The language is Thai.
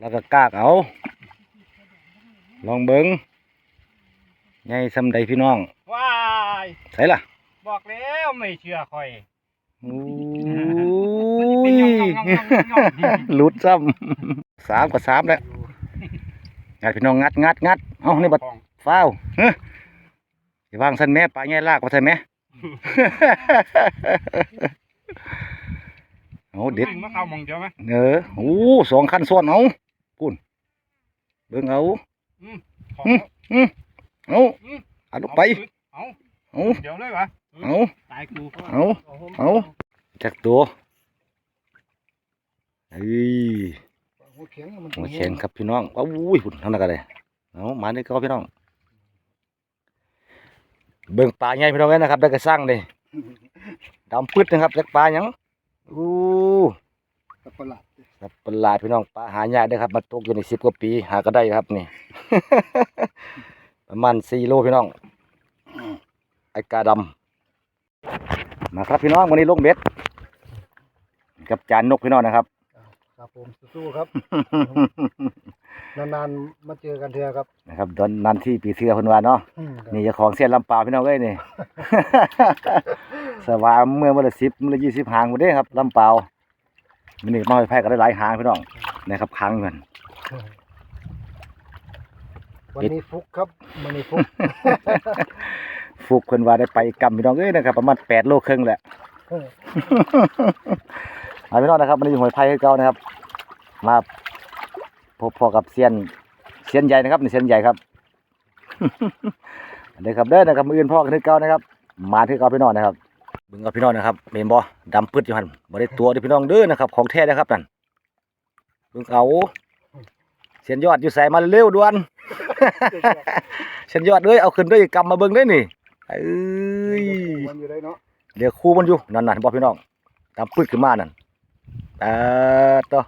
แล้วก็กากเอา ลองเบิ้งไงซำใดพี่น้องว้ายใส่ล่ะบอกแล้วไม่เชื่อคอยโอ้เป็นยย่องย่องย่องย่องย่องหลุดซ้ำสามกับสามแล้วงัดพี่น้องงัดงัดงัดเอ้านี่บัดของฟ้าวเฮ้ยสิวางสันแม่ปลาแง่ลากมาใช่ไหมเอาเด็ดวิ่งมาเข้ามองเดียวไหมเออโอ้สองขั้นซ้อนเอา ปุ่นเบิ่งเอาของอืมเอาเอาลงไปเอาเอาเดี๋ยวเลยวะเอาตายกูเอาเอาจักตัวเอ้ยหัวเขียงมันหัวแข็งครับพี่น้องว้าวอุ้ยพุ่นทำอะไรกันเลยเอามาได้ก็พี่น้องเบิ่งปลาใหญ่พี่น้องเอ้ยนะครับได้กระสังเลยดำพืชนะครับจากปลาหยังอู้สับประหลาด ครับเป็นลายพี่น้องปลาหายากเด้อครับมาตกอยู่ในสิบกว่าปี หาก็ได้ครับนี่ ประมาณสี่โลพี่น้องไอ้กาดำมาครับพี่น้องวันนี้ลงเบ็ดกับจานนกพี่น้องนะครับครับผมสู้ๆครับ นานๆมาเจอกันเถอะครับนะครับตอนนั้นที่ปีเสือเพิ่นว่าเนาะอืมครับนี่เจ้าของเสียนลำปาวพี่น้องเอ้ยนี่ สวาเมื่อวันละสิบมื่อละยี่สิบหางหมดเด้ครับลำปาว มันนี่มาให้ไพ่ก็ได้หลายหางพี่น้องนะครับค้างเงินวันนี้ฟุกครับวันนี้ฟุก ฟุกเพิ่นว่าได้ไปกำพี่น้องเอ้ยนะครับประมาณแปดโลครึ่งแหละมาพี่น้องนะครับมันอยู่หอยไผ่คือเก่านะครับ มาพบพอกับเซียนเซียนใหญ่นะครับนี่เซียนใหญ่ครับเด้อครับเด้อนะครับมืออื่นพ่อกันคือเก่านะครับ มาคือเก่าพี่น้องนะครับเบิ่งกับพี่น้องนะครับเมนบ่ดำปึ๊ดอยู่หันบ่ได้ตัวเด้อพี่น้องเด้อนะครับ ของแท้นะครับนั่นเบิ่งเอาเซียนยอดอยู่ใส่มาเร็วด่วนเซียนยอดเอ้ยเอาขึ้นด้วยกำมาเบิ่งด้อนี่เอ้ยวันอยู่ได้เนาะเดี๋ยวคู่มันอยู่นั่นน่ะบอกพี่น้องตามพืชขึ้นมานั่นเออต่อ